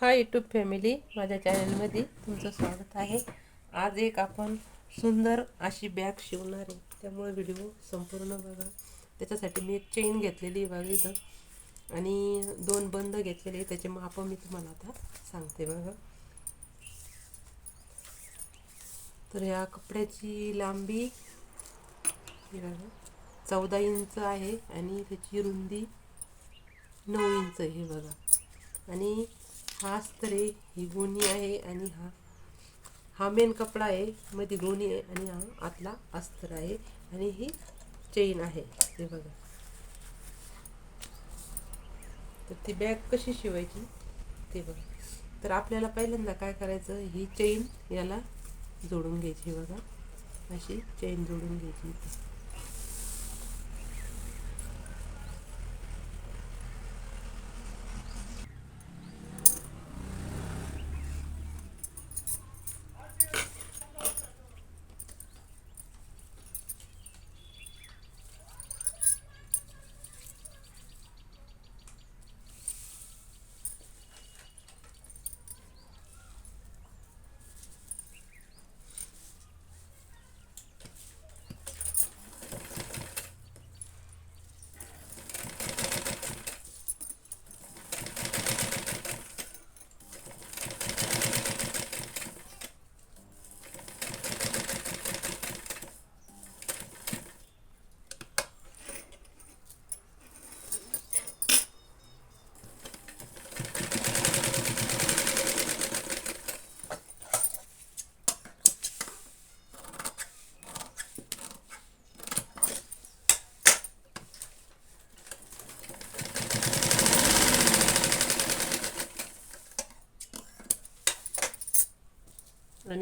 हा YouTube family माझ्या चॅनलमध्ये तुमचं स्वागत आहे. आज एक आपण सुंदर अशी बॅग शिवणार आहे. त्यामुळे व्हिडिओ संपूर्ण बघा. त्याच्यासाठी मी एक चेन घेतलेली बघा इथं. आणि दोन बंद घेतलेले त्याचे माप मी तुम्हाला आता सांगते बघा. तर या कपड्याची लांबी बघा. चौदा इंच आहे आणि त्याची रुंदी नऊ इंच हे बघा. आणि हा अस्तर ही गोणी आहे आणि हा हा मेन कपडा आहे. मध्ये गोणी आहे आणि हा आतला अस्तर आहे आणि ही चेन आहे. हे बघा. तर ती बॅग कशी शिवायची? ते बघा. तर आपल्याला पहिल्यांदा काय करायचं? ही चेन याला जोडून घ्यायची बघा. अशी चेन जोडून घ्यायची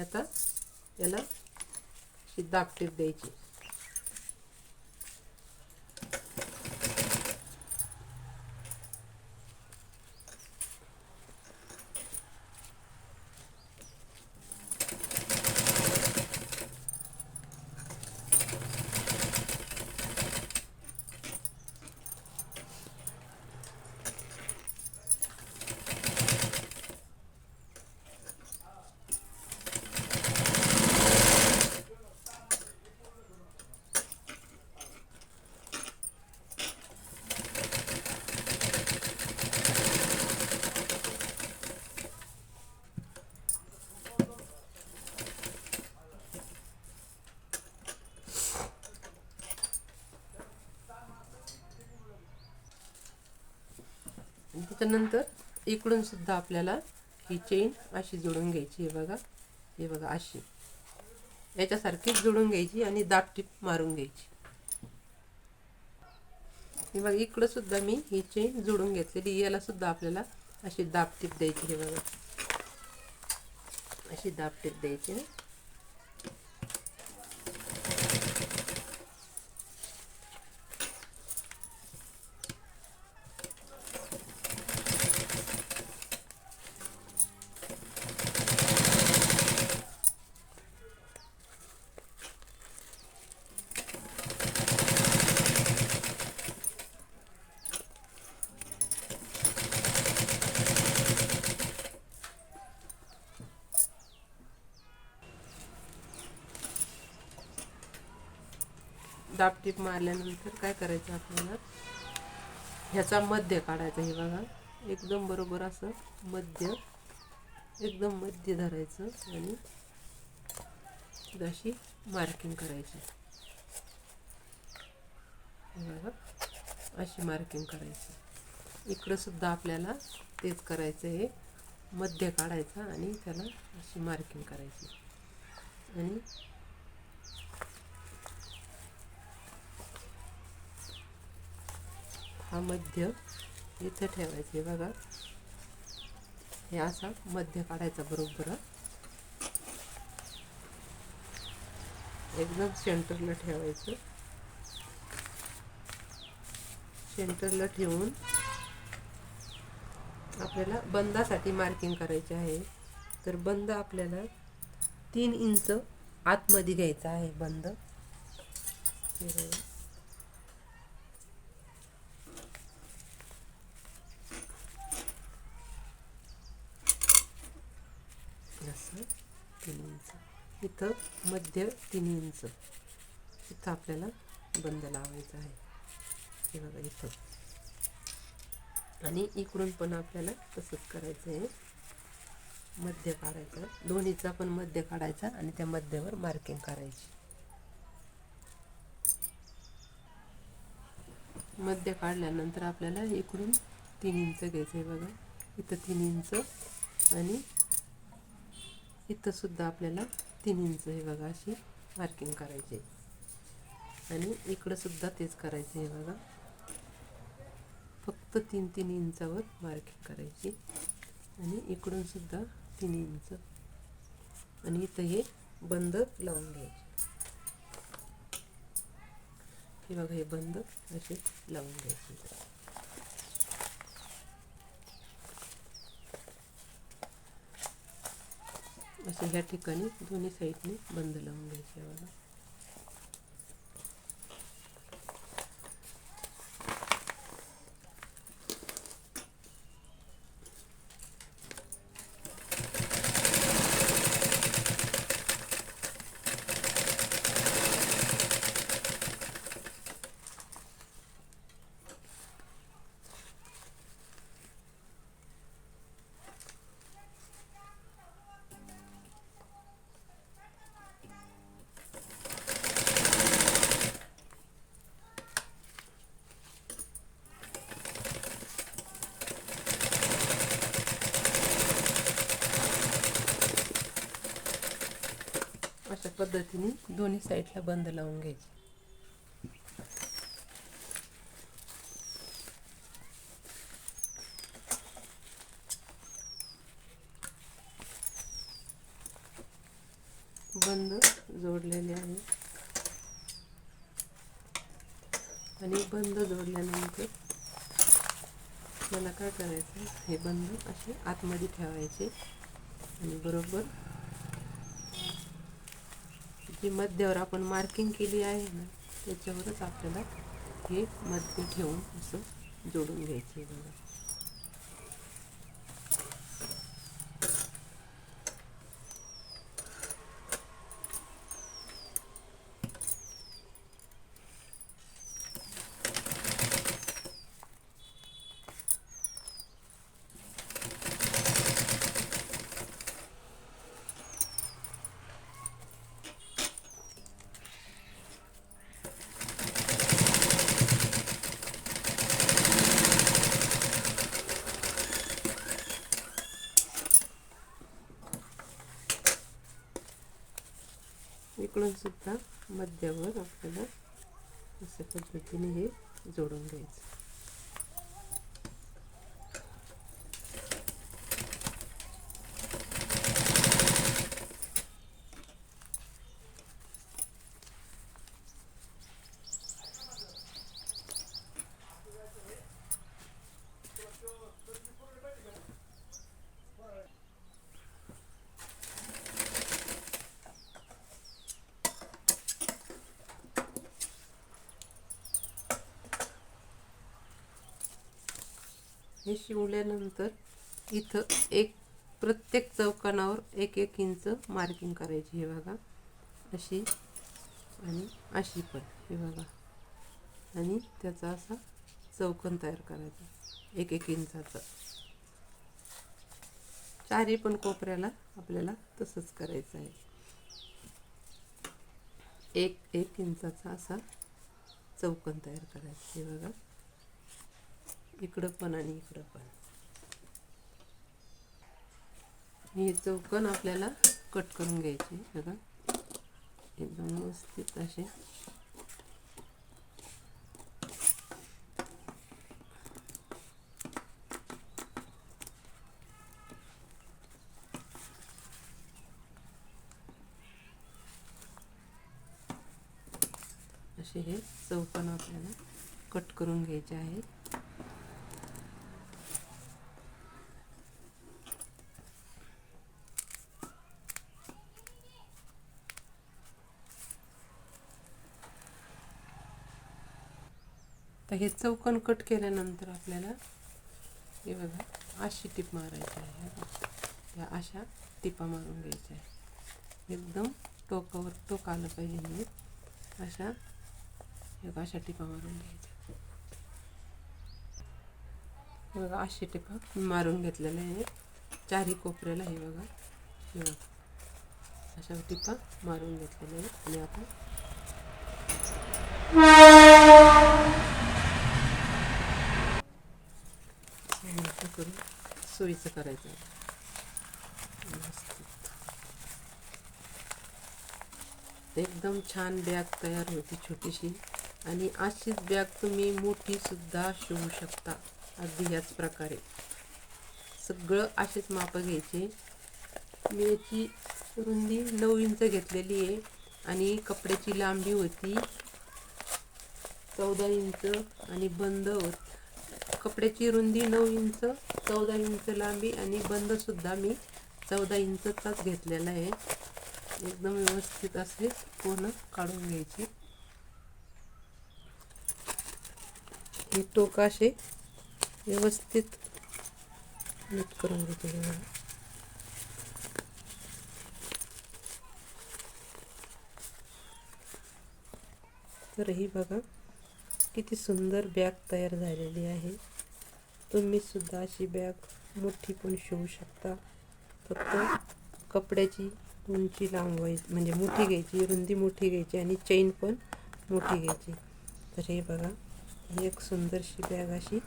आता याला अशी दाबटीप द्यायची. त्याच्यानंतर इकडून सुद्धा आपल्याला ही चेन अशी जोडून घ्यायची. हे बघा. हे बघा अशी. याच्यासारखीच जोडून घ्यायची आणि दाबटीप मारून घ्यायची. हे बघा इकडं सुद्धा मी ही चेन जोडून घेतलेली. याला सुद्धा आपल्याला अशी दाब टिप द्यायची. हे बघा. अशी दाब टिप द्यायची ना. दाबटीप मारल्यानंतर काय करायचं आपल्याला? ह्याचा मध्य काढायचा हे बघा. एकदम बरोबर असं मध्य एकदम मध्य धरायचं आणि अशी मार्किंग करायची. हे बघा अशी मार्किंग करायची. इकडंसुद्धा आपल्याला तेच करायचं आहे मध्य काढायचा आणि त्याला अशी मार्किंग करायची. आणि हा मध्य इथं ठेवायचे बघा. हे असा मध्य काढायचा बरोबर. एकदम सेंटरला ठेवायचं. सेंटरला ठेवून आपल्याला बंदासाठी मार्किंग करायचे आहे. तर बंद आपल्याला तीन इंच आतमध्ये घ्यायचा आहे बंद हे बघा. इथं तीन इंच इथं मध्य तीन इंच. इथं आपल्याला बंद लावायचा आहे. हे बघा इथं. आणि इकडून पण आपल्याला तसंच करायचं आहे. मध्य काढायचं. दोन्हीचा पण मध्य काढायचा आणि त्या मध्यावर मार्किंग करायची. मध्य काढल्यानंतर आपल्याला इकडून तीन इंच घ्यायचं आहे बघा. इथं तीन इंच आणि इथं सुद्धा आपल्याला तीन इंच हे बघा अशी मार्किंग करायची. आणि इकडंसुद्धा तेच करायचं हे बघा. फक्त तीन तीन इंचावर मार्किंग करायची. आणि इकडूनसुद्धा तीन इंच आणि इथं हे बंद लावून घ्यायचे. हे बघा हे बंद असे लावून घ्यायचे. असे ह्या ठिकाणी दोन्ही साईडने बंद लावून घ्यायचे बघा अशा पद्धतीने दोन्ही साईडला बंद लावून घ्यायचे. बंद जोडलेले आहे. आणि बंद जोडल्यानंतर मला काय करायचं हे बंद असे आतमध्ये ठेवायचे. आणि बरोबर ही मध्यावर आपण मार्किंग केली आहे ना त्याच्यावरच आपल्याला हे मध्य ठेवून असं जोडून घ्यायचे बघा. इकडून सुद्धा मध्यावर आपल्याला अशा पद्धतीने हे जोडून घ्यायचं. हे शिवल्यानंतर इथं एक प्रत्येक चौकानावर एक एक इंच मार्किंग करायची हे बघा. अशी आणि अशी पण हे बघा. आणि त्याचा असा चौकन तयार करायचा एक एक इंचाचा. चारी पण कोपऱ्याला आपल्याला तसंच करायचं आहे. एक एक इंचाचा असा चौकन तयार करायचा हे बघा. इकडं पण आणि इकडं पण. हे चौकन आपल्याला कट करून घ्यायचे बघा. एकदम व्यवस्थित असे. असे हे चौकन आपल्याला कट करून घ्यायचे आहेत. तर हे चौकन कट केल्यानंतर आपल्याला हे बघा अशी टीप मारायची आहे. हे त्या अशा टिपा मारून घ्यायच्या आहे एकदम टोकावर टोक आलं पाहिजे नीट अशा हे बघा, अशा टिपा मारून घ्यायच्या हे बघा अशी टिपा मारून घेतलेल्या आहे चारही कोपऱ्याला हे बघा हे बघा अशा टिपा मारून घेतलेल्या आहेत. आणि आपण मोठं करून सोयीचं करायचं. आहे. एकदम छान बॅग तयार होती छोटीशी. आणि अशीच बॅग तुम्ही मोठी सुद्धा शिवू शकता. अगदी ह्याच प्रकारे. सगळं असेच मापं घ्यायचे. मी याची रुंदी नऊ इंच घेतलेली आहे. आणि कपड्याची लांबी होती चौदा इंच आणि बंद होती. कपड्याची रुंदी नऊ इंच चौदा इंच लांबी आणि बंदसुद्धा मी चौदा इंचचाच घेतलेला आहे. एकदम व्यवस्थित असे पूर्ण काढून घ्यायचे. हे टोक असे व्यवस्थित नीट करून घेते तर ही बघा. किती सुंदर बॅग तयार झालेली आहे. तुम्ही सुद्धा अशी बॅग मोठी पण शिवू शकता. फक्त कपड्याची उंची लांबवायची म्हणजे मोठी घ्यायची रुंदी मोठी घ्यायची आणि चैन पण मोठी घ्यायची. तर हे बघा ही एक सुंदरशी बॅग अशी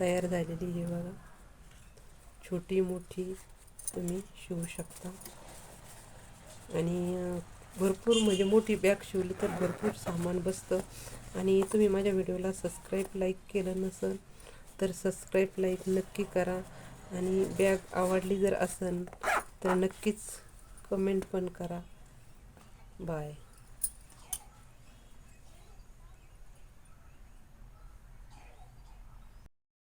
तयार झालेली हे बघा छोटी मोठी तुम्ही शिवू शकता. आणि भरपूर म्हणजे मोठी बॅग शिवली तर भरपूर सामान बसतं. आणि तुम्ही माझ्या व्हिडिओला सबस्क्राईब लाईक केलं नसेल तर सबस्क्राईब लाईक नक्की करा. आणि बॅग आवडली जर असेल तर नक्कीच कमेंट पण करा. बाय